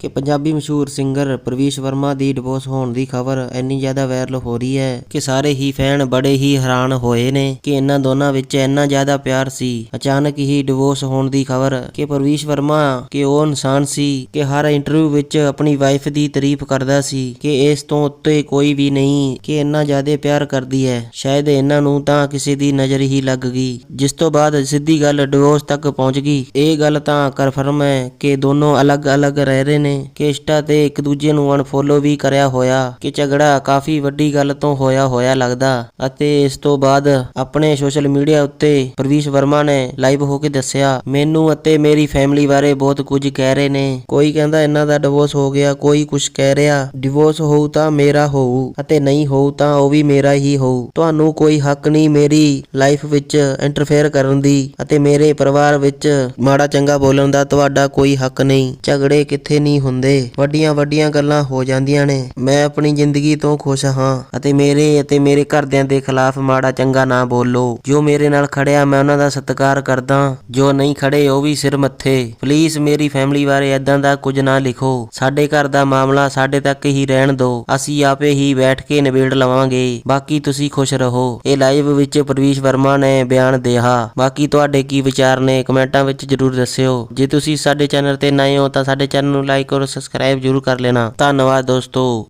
ਕਿ ਪੰਜਾਬੀ ਮਸ਼ਹੂਰ ਸਿੰਗਰ ਪ੍ਰਵੀਸ਼ ਵਰਮਾ ਦੀ ਡਿਵੋਰਸ ਹੋਣ ਦੀ ਖਬਰ ਇੰਨੀ ਜ਼ਿਆਦਾ ਵਾਇਰਲ ਹੋ ਰਹੀ ਹੈ ਕਿ ਸਾਰੇ ਹੀ ਫੈਨ ਬੜੇ ਹੀ ਹੈਰਾਨ ਹੋਏ ਨੇ ਕਿ ਇਹਨਾਂ ਦੋਨਾਂ ਵਿੱਚ ਇੰਨਾ ਜ਼ਿਆਦਾ ਪਿਆਰ ਸੀ। ਅਚਾਨਕ ਹੀ ਡਿਵੋਰਸ ਹੋਣ ਦੀ ਖਬਰ ਕਿ ਪ੍ਰਵੀਸ਼ ਵਰਮਾ ਕਿ ਉਹ ਇਨਸਾਨ ਸੀ ਕਿ ਹਰ ਇੰਟਰਵਿਊ ਵਿੱਚ ਆਪਣੀ ਵਾਈਫ ਦੀ ਤਾਰੀਫ ਕਰਦਾ ਸੀ ਕਿ ਇਸ ਤੋਂ ਉੱਤੇ ਕੋਈ ਵੀ ਨਹੀਂ ਕਿ ਇੰਨਾ ਜ਼ਿਆਦਾ ਪਿਆਰ ਕਰਦੀ ਹੈ। ਸ਼ਾਇਦ ਇਹਨਾਂ ਨੂੰ ਤਾਂ ਕਿਸੇ ਦੀ ਨਜ਼ਰ ਹੀ ਲੱਗ ਗਈ। ਜਿਸ ਤੋਂ ਬਾਅਦ ਸਿੱਧੀ ਗੱਲ ਡਿਵੋਰਸ ਤੱਕ ਪਹੁੰਚ ਗਈ। ਇਹ ਗੱਲ ਤਾਂ ਕਨਫਰਮ ਹੈ ਕਿ ਦੋਨੋਂ ਅਲੱਗ-ਅਲੱਗ ਰਹਿ ਰਹੇ ਨੇ। ਕਿ ਇੰਸਟਾ ਤੇ ਇੱਕ ਦੂਜੇ ਨੂੰ ਅਨਫੋਲੋ ਵੀ ਕਰਿਆ ਹੋਇਆ। ਕਿ ਝਗੜਾ ਕਾਫੀ ਵੱਡੀ ਗੱਲ ਤੋਂ ਹੋਇਆ ਹੋਇਆ ਲੱਗਦਾ। ਅਤੇ ਇਸ ਤੋਂ ਬਾਅਦ ਆਪਣੇ ਸੋਸ਼ਲ ਮੀਡੀਆ ਉੱਤੇ ਪ੍ਰਵੀਸ਼ ਵਰਮਾ ਨੇ ਲਾਈਵ ਹੋ ਕੇ ਦੱਸਿਆ, ਮੈਨੂੰ ਅਤੇ ਮੇਰੀ ਫੈਮਿਲੀ ਬਾਰੇ ਬਹੁਤ ਕੁਝ ਕਹਿ ਰਹੇ ਨੇ। ਕੋਈ ਕਹਿੰਦਾ ਇਹਨਾਂ ਦਾ ਡਿਵੋਰਸ ਹੋ ਗਿਆ, ਕੋਈ ਕੁਝ ਕਹਿ ਰਿਹਾ ਡਿਵੋਰਸ ਹੋਊ ਤਾਂ ਮੇਰਾ ਹੋਊ ਅਤੇ ਨਹੀਂ ਹੋਊ ਤਾਂ ਉਹ ਵੀ ਮੇਰਾ ਹੀ ਹੋਊ। ਤੁਹਾਨੂੰ ਕੋਈ ਹੱਕ ਨਹੀਂ ਮੇਰੀ ਲਾਈਫ ਵਿੱਚ ਇੰਟਰਫੇਅਰ ਕਰਨ ਦੀ ਅਤੇ ਮੇਰੇ ਪਰਿਵਾਰ ਵਿੱਚ ਮਾੜਾ ਚੰਗਾ ਬੋਲਣ ਦਾ ਤੁਹਾਡਾ ਕੋਈ ਹੱਕ ਨਹੀਂ। ਝਗੜੇ ਕਿੱਥੇ ਨਹੀਂ ਹੁੰਦੇ। ਵੱਡੀਆਂ ਵੱਡੀਆਂ ਗੱਲਾਂ ਹੋ ਜਾਂਦੀਆਂ ਨੇ। ਮੈਂ ਆਪਣੀ ਜ਼ਿੰਦਗੀ ਤੋਂ ਖੁਸ਼ ਹਾਂ ਅਤੇ ਮੇਰੇ ਅਤੇ ਮੇਰੇ ਘਰਦਿਆਂ ਦੇ ਖਿਲਾਫ ਮਾੜਾ ਚੰਗਾ ਨਾ ਬੋਲੋ। ਜੋ ਮੇਰੇ ਨਾਲ ਖੜਿਆ ਮੈਂ ਉਹਨਾਂ ਦਾ ਸਤਿਕਾਰ ਕਰਦਾ। ਜੋ ਨਹੀਂ ਖੜੇ ਉਹ ਵੀ ਸਿਰ ਮੱਥੇ। ਪਲੀਜ਼ ਮੇਰੀ ਫੈਮਿਲੀ ਬਾਰੇ ਐਦਾਂ ਦਾ ਕੁਝ ਨਾ ਲਿਖੋ। ਸਾਡੇ ਘਰ ਦਾ ਮਾਮਲਾ ਸਾਡੇ ਤੱਕ ਹੀ ਰਹਿਣ ਦਿਓ ਅਸੀਂ ਆਪੇ ਹੀ ਬੈਠ ਕੇ ਨਿਬੇੜ ਲਵਾਂਗੇ। ਬਾਕੀ ਤੁਸੀਂ ਖੁਸ਼ ਰਹੋ। ਇਹ ਲਾਈਵ ਵਿੱਚ ਪ੍ਰਵੀਸ਼ ਵਰਮਾ ਨੇ ਬਿਆਨ ਦਿਆ। ਬਾਕੀ ਤੁਹਾਡੇ ਕੀ ਵਿਚਾਰ ਨੇ? ਕਮੈਂਟਾਂ ਵਿੱਚ ਜਰੂਰ ਦੱਸਿਓ। ਜੇ ਤੁਸੀਂ ਸਾਡੇ ਚੈਨਲ ਤੇ ਨਏ ਹੋ ਤਾਂ ਸਾਡੇ ਚੈਨਲ ਨੂੰ ਲਾਈਕ ਔਰ ਸਬਸਕ੍ਰਾਈਬ ਜਰੂਰ ਕਰ ਲੈਣਾ ਧੰਨਵਾਦ ਦੋਸਤੋ